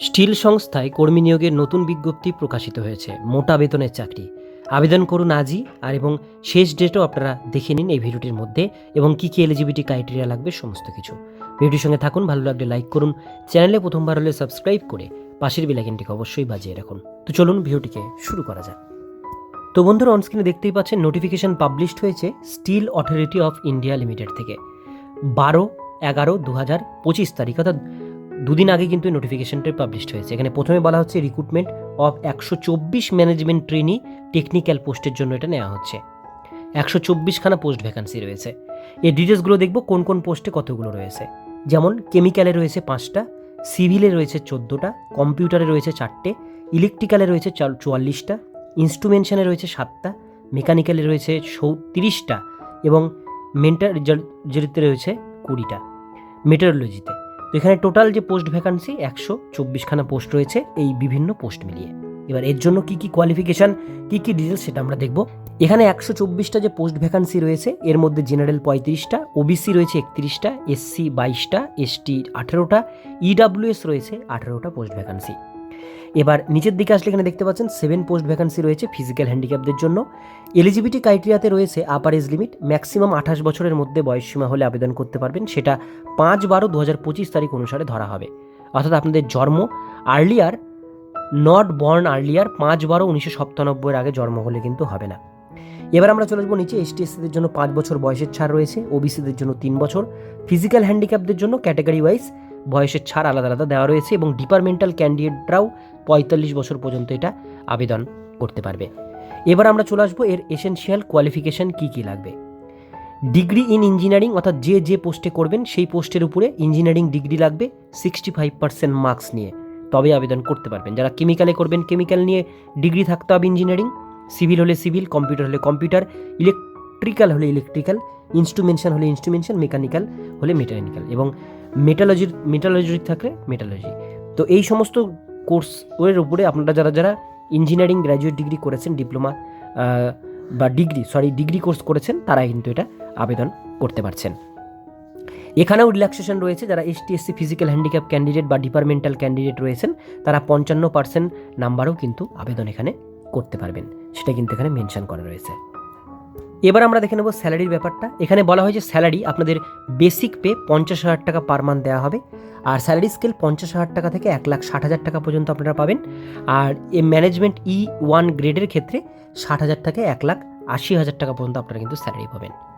Still সংস্থায় কর্মী নিয়োগের নতুন বিজ্ঞপ্তি প্রকাশিত হয়েছে। মোটা বেতনের চাকরি। আবেদন করুন আজই আর এবং শেষ ডেটও আপনারা দেখে নিন এই ভিডিওটির মধ্যে এবং কী কী এলিজিবিলিটি ক্রাইটেরিয়া লাগবে সমস্ত কিছু। ভিডিওটির সঙ্গে থাকুন, ভালো লাগলে লাইক করুন, চ্যানেলে প্রথমবার হলে সাবস্ক্রাইব করে পাশের বেলাইকেনটিকে অবশ্যই বাজিয়ে রাখুন। তো চলুন ভিডিওটিকে শুরু করা যাক। তো বন্ধুরা অনস্ক্রিনে দেখতেই পাচ্ছেন নোটিফিকেশন পাবলিশড হয়েছে Steel Authority of India Limited থেকে। বারো এগারো দু হাজার পঁচিশ তারিখ অর্থাৎ দুদিন আগে কিন্তু নোটিফিকেশনটা পাবলিশড হয়েছে। এখানে প্রথমে বলা হচ্ছে রিক্রুটমেন্ট অফ একশো চব্বিশ ম্যানেজমেন্ট ট্রেনি টেকনিক্যাল পোস্টের জন্য এটা নেওয়া হচ্ছে। একশো চব্বিশখানা পোস্ট ভ্যাকান্সি রয়েছে। এই ডিটেলসগুলো দেখব, কোন কোন পোস্টে কতগুলো রয়েছে। যেমন কেমিক্যালে রয়েছে পাঁচটা সিভিলে রয়েছে চোদ্দোটা কম্পিউটারে রয়েছে চারটে ইলেকট্রিক্যালে রয়েছে চুয়াল্লিশটা ইনস্ট্রুমেন্টেশনে রয়েছে সাতটা মেকানিক্যালে রয়েছে তিরিশটা এবং মেন্টারিতে রয়েছে কুড়িটা। মেটারোলজিতে এখানে টোটাল যে পোস্ট ভ্যাকান্সি একশো চব্বিশখানা পোস্ট রয়েছে, এই বিভিন্ন পোস্ট মিলিয়ে। এবার এর জন্য কি কি কোয়ালিফিকেশান কি কি ডিটেলস সেটা আমরা দেখব। এখানে একশো চব্বিশটা যে পোস্ট ভ্যাকান্সি রয়েছে, এর মধ্যে জেনারেল পঁয়ত্রিশটা ওবিসি রয়েছে একত্রিশটা এসসি বাইশটা এসটি আঠেরোটা ইডাব্লিউএস রয়েছে আঠেরোটা পোস্ট ভ্যাকান্সি এবার নিচের দিকে আসলে এখানে দেখতে পাচ্ছেন সেভেন পোস্ট ভ্যাকান্সি রয়েছে ফিজিক্যাল হ্যান্ডিক্যাপদের জন্য। এলিজিবিলিটি ক্রাইটেরিয়াতে রয়েছে আপার এজ লিমিট ম্যাক্সিমাম আঠাশ বছরের মধ্যে বয়সসীমা হলে আবেদন করতে পারবেন, সেটা পাঁচ বারো দু হাজার পঁচিশ তারিখ অনুসারে ধরা হবে। অর্থাৎ আপনাদের জন্ম আর্লিয়ার নট বর্ন আর্লিয়ার পাঁচ বারো উনিশশো সপ্তানব্বইয়ের আগে জন্ম হলে কিন্তু হবে না। এবার আমরা চলে যাব নিচে এসটি এসসিদের জন্য পাঁচ বছর বয়সের ছাড় রয়েছে ওবিসিদের জন্য তিন বছর। ফিজিক্যাল হ্যান্ডিক্যাপদের জন্য ক্যাটাগরি ওয়াইজ বয়সের ছাড় আলাদা আলাদা দেওয়া রয়েছে এবং ডিপার্টমেন্টাল ক্যান্ডিডেটরাও পঁয়তাল্লিশ বছর পর্যন্ত এটা আবেদন করতে পারবে। এবার আমরা চলে আসব এর এসেনশিয়াল কোয়ালিফিকেশন কী কী লাগবে। ডিগ্রি ইন ইঞ্জিনিয়ারিং অর্থাৎ যে যে পোস্টে করবেন সেই পোস্টের উপরে ইঞ্জিনিয়ারিং ডিগ্রি লাগবে সিক্সটি ফাইভ পার্সেন্ট মার্কস নিয়ে। তবে আবেদন করতে পারবেন। যারা কেমিক্যালে করবেন কেমিক্যাল নিয়ে ডিগ্রি থাকতে হবে ইঞ্জিনিয়ারিং সিভিল হলে সিভিল কম্পিউটার হলে কম্পিউটার ইলেকট্রিক্যাল হলে ইলেকট্রিক্যাল ইনস্ট্রুমেন্টেশন হলে ইনস্ট্রুমেন্টেশন মেকানিক্যাল হলে মেকানিক্যাল এবং মেটালজির মেটালজি থাকলে মেটালজি তো এই সমস্ত কোর্স এর উপরে আপনারা যারা যারা ইঞ্জিনিয়ারিং গ্র্যাজুয়েট ডিগ্রি করেছেন ডিপ্লোমা বা ডিগ্রি সরি ডিগ্রি কোর্স করেছেন, তারা কিন্তু এটা আবেদন করতে পারছেন। এখানেও রিল্যাক্সেশন রয়েছে, যারা ST SC physical handicap candidate বা ডিপার্টমেন্টাল ক্যান্ডিডেট রয়েছেন, তারা পঞ্চান্ন পার্সেন্ট নাম্বারও কিন্তু আবেদন এখানে করতে পারবেন। সেটা কিন্তু এখানে মেনশন করা রয়েছে। এবার আমরা দেখে নেব স্যালারির ব্যাপারটা। এখানে বলা হয়েছে স্যালারি আপনাদের বেসিক পে পঞ্চাশ হাজার টাকা পার মান্থ দেওয়া হবে। আর স্যালারি স্কেল পঞ্চাশ হাজার টাকা থেকে এক লাখ ষাট হাজার টাকা পর্যন্ত আপনারা পাবেন। আর এ ম্যানেজমেন্ট ই ওয়ান গ্রেডের ক্ষেত্রে ষাট হাজার থেকে এক লাখ আশি হাজার টাকা পর্যন্ত আপনারা কিন্তু স্যালারি পাবেন।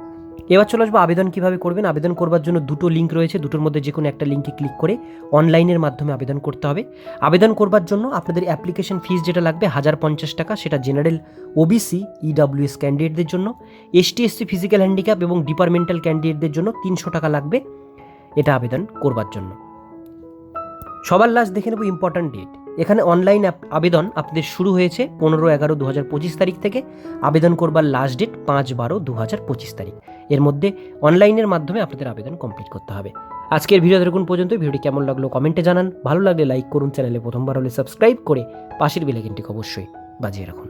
এবার চলে আসব আবেদন কীভাবে করবেন। আবেদন করবার জন্য দুটো লিঙ্ক রয়েছে। দুটোর মধ্যে যে কোনো একটা লিঙ্কে ক্লিক করে অনলাইনের মাধ্যমে আবেদন করতে হবে। আবেদন করবার জন্য আপনাদের অ্যাপ্লিকেশন ফিস যেটা লাগবে হাজার পঞ্চাশ টাকা, সেটা জেনারেল ওবিসি ইডাব্লিউএস ক্যান্ডিডেটদের জন্য এসটি এসসি ফিজিক্যাল হ্যান্ডিক্যাপ এবং ডিপার্টমেন্টাল ক্যান্ডিডেটদের জন্য তিনশো টাকা লাগবে এটা আবেদন করবার জন্য। সবার লাস্ট দেখে নেব ইম্পর্ট্যান্ট ডেট এখানে অনলাইন আবেদন আপনাদের শুরু হয়েছে পনেরো এগারো দু হাজার পঁচিশ তারিখ থেকে। আবেদন করবার লাস্ট ডেট পাঁচ বারো দু হাজার পঁচিশ তারিখ। এর মধ্যে অনলাইনের মাধ্যমে আপনাদের আবেদন কমপ্লিট করতে হবে। আজকের ভিডিও দেখুন পর্যন্ত ভিডিওটি কেমন লাগল কমেন্টে জানান। ভালো লাগলে লাইক করুন চ্যানেলে প্রথমবার হলে সাবস্ক্রাইব করে পাশের বেলাইকিনটিকে অবশ্যই বাজিয়ে রাখুন।